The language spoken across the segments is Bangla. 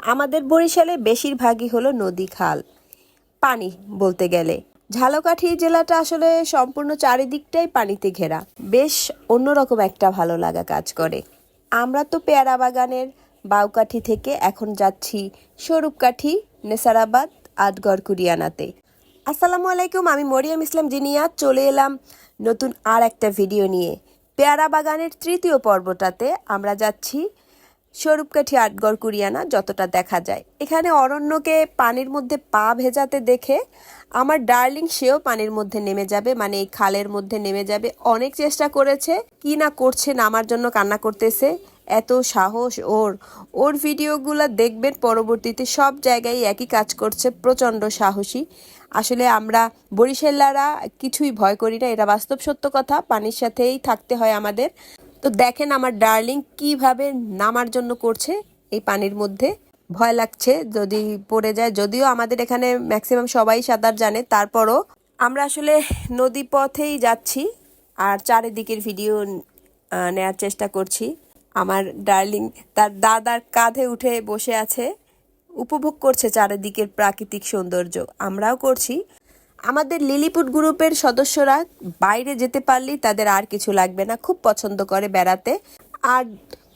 আমাদের বরিশালে বেশিরভাগই হলো নদী খাল। পানি বলতে গেলে। ঝালকাঠি জেলাটা আসলে সম্পূর্ণ চারিদিকটাই পানিতে ঘেরা। বেশ অন্যরকম একটা ভালো লাগা কাজ করে। আমরা তো পেয়ারা বাগানের বাউকাঠি থেকে এখন যাচ্ছি স্বরূপকাঠি, নেসারাবাদ আটগড় কুরিয়ানাতে। আসসালামু আলাইকুম, আমি মরিয়াম ইসলাম জিনিয়া। চলে এলাম নতুন আর একটা ভিডিও নিয়ে। পেয়ারা বাগানের তৃতীয় পর্বটাতে আমরা যাচ্ছি স্বরূপকাঠি আটগড় কুরিয়ানা যতটা দেখা যায়। এখানে অরণ্যকে পানির মধ্যে পা ভেজাতে দেখে আমার ডার্লিং সেও পানির মধ্যে নেমে যাবে মানে এই খালের মধ্যে নেমে যাবে। অনেক চেষ্টা করেছে, কি না করছে নামার জন্য কান্না করতেছে, এত সাহস ওর। ওর ভিডিওগুলো দেখবেন পরবর্তীতে, সব জায়গায় একই কাজ করছে, প্রচণ্ড সাহসী। আসলে আমরা বরিশালারা কিছুই ভয় করি না, এটা বাস্তব সত্য কথা, পানির সাথেই থাকতে হয় আমাদের। তো দেখেন আমার ডার্লিং কীভাবে নামার জন্য করছে এই পানির মধ্যে। ভয় লাগছে, যদি পড়ে যায়। যদিও আমাদের এখানে ম্যাক্সিমাম সবাই সাঁতার জানে, তারপরও আমরা আসলে নদী পথেই যাচ্ছি আর চারিদিকের ভিডিও নেয়ার চেষ্টা করছি। আমার ডার্লিং তার দাদার কাঁধে উঠে বসে আছে। উপভোগ করছে চারিদিকের প্রাকৃতিক সৌন্দর্য। আমরাও করছি। আমাদের লিলিপুট গ্রুপের সদস্যরা বাইরে যেতে পারলেই তাদের আর কিছু লাগবে না, খুব পছন্দ করে বেড়াতে। আর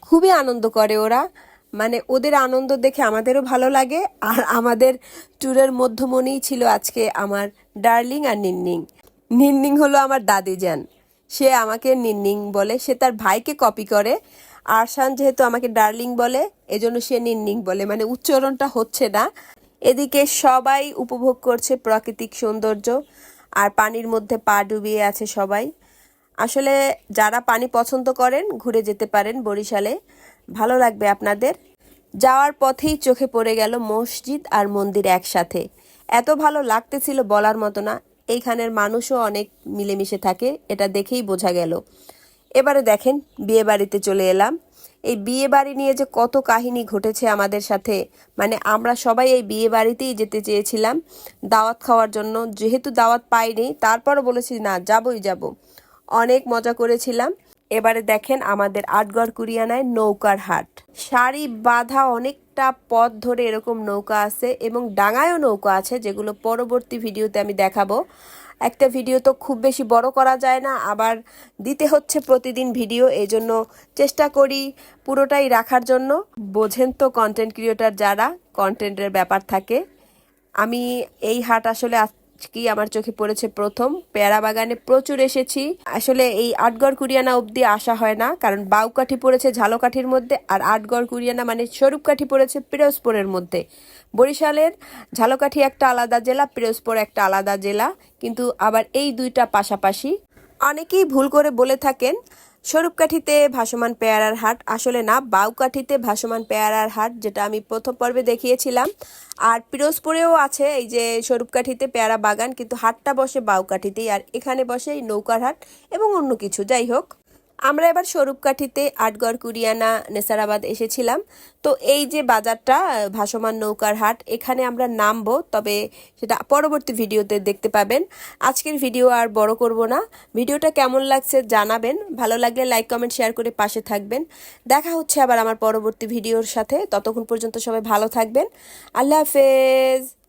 খুবই আনন্দ করে ওরা। মানে ওদের আনন্দ দেখে আমাদেরও ভালো লাগে। আর আমাদের ট্যুরের মধ্যমণিই ছিল আজকে আমার ডার্লিং আর নিন্নিং। নিন্নিং হলো আমার দাদি যান সে আমাকে নিন্নিং বলে। সে তার ভাইকে কপি করে। আরশান যেহেতু আমাকে ডার্লিং বলে, এজন্য সে নিন্নিং বলে। মানে উচ্চারণটা হচ্ছে না। এদিকে সবাই উপভোগ করছে প্রাকৃতিক সৌন্দর্য, আর পানির মধ্যে পা ডুবিয়ে আছে সবাই। আসলে যারা পানি পছন্দ করেন, ঘুরে যেতে পারেন বরিশালে। ভালো লাগবে আপনাদের। যাওয়ার পথেই চোখে পড়ে গেল মসজিদ আর মন্দির একসাথে। এত ভালো লাগতেছিল বলার মতো না। এইখানের মানুষও অনেক মিলেমিশে থাকে, এটা দেখেই বোঝা গেল। এবারে দেখেন বিয়ে বাড়িতে চলে এলাম। এই বিয়ে বাড়ি নিয়ে যে কত কাহিনী ঘটেছে আমাদের সাথে। মানে আমরা সবাই এই বিয়ে বাড়িতেই যেতে চেয়েছিলাম দাওয়াত খাওয়ার জন্য। যেহেতু দাওয়াত পাইনি, তারপরও বলেছি, না, যাবই যাব। অনেক মজা করেছিলাম। এবারে দেখেন আমাদের আটগড় কুরিয়ানায় নৌকার হাট। শাড়ি বাঁধা অনেকটা পথ ধরে এরকম নৌকা আছে এবং ডাঙায়ও নৌকা আছে, যেগুলো পরবর্তী ভিডিওতে আমি দেখাবো। একটা ভিডিও তো খুব বেশি বড় করা যায় না, আবার দিতে হচ্ছে প্রতিদিন ভিডিও এই জন্য চেষ্টা করি পুরোটাই রাখার জন্য। বোঝেন তো কন্টেন্ট ক্রিয়েটার যারা কন্টেন্টের ব্যাপার থাকে। আমি এই হাট আসলে আজকেই আমার চোখে পড়েছে প্রথম। পেয়ারা বাগানে প্রচুর এসেছি। আসলে এই আটগড় কুরিয়ানা অবধি আসা হয় না, কারণ বাউকাঠি পড়েছে ঝালকাঠির মধ্যে আর আটগড় কুরিয়ানা মানে স্বরূপকাঠি পড়েছে পিরোজপুরের মধ্যে। বরিশালের ঝালকাঠি একটা আলাদা জেলা, পিরোজপুর একটা আলাদা জেলা, কিন্তু আবার এই দুইটা পাশাপাশি। অনেকেই ভুল করে বলে থাকেন স্বরূপকাঠিতে ভাসমান পেয়ারার হাট। আসলে না, বাউকাঠিতে ভাসমান পেয়ারার হাট, যেটা আমি প্রথম পর্বে দেখিয়েছিলাম। আর পিরোজপুরেও আছে এই যে স্বরূপকাঠিতে পেয়ারা বাগান, কিন্তু হাটটা বসে বাউকাঠিতেই, আর এখানে বসে এই নৌকার হাট এবং অন্য কিছু। যাই হোক আমরা এবার স্বরূপকাঠিতে আটগড়, কুরিয়ানা, নেসারাবাদ এসেছিলাম। তো এই যে বাজারটা ভাসমান নৌকার হাট, এখানে আমরা নামবো, তবে সেটা পরবর্তী ভিডিওতে দেখতে পাবেন। আজকের ভিডিও আর বড় করব না। ভিডিওটা কেমন লাগছে জানাবেন। ভালো লাগলে লাইক, কমেন্ট, শেয়ার করে পাশে থাকবেন। দেখা হচ্ছে আবার আমার পরবর্তী ভিডিওর সাথে। ততক্ষণ পর্যন্ত সবাই ভালো থাকবেন। আল্লাহ হাফেজ।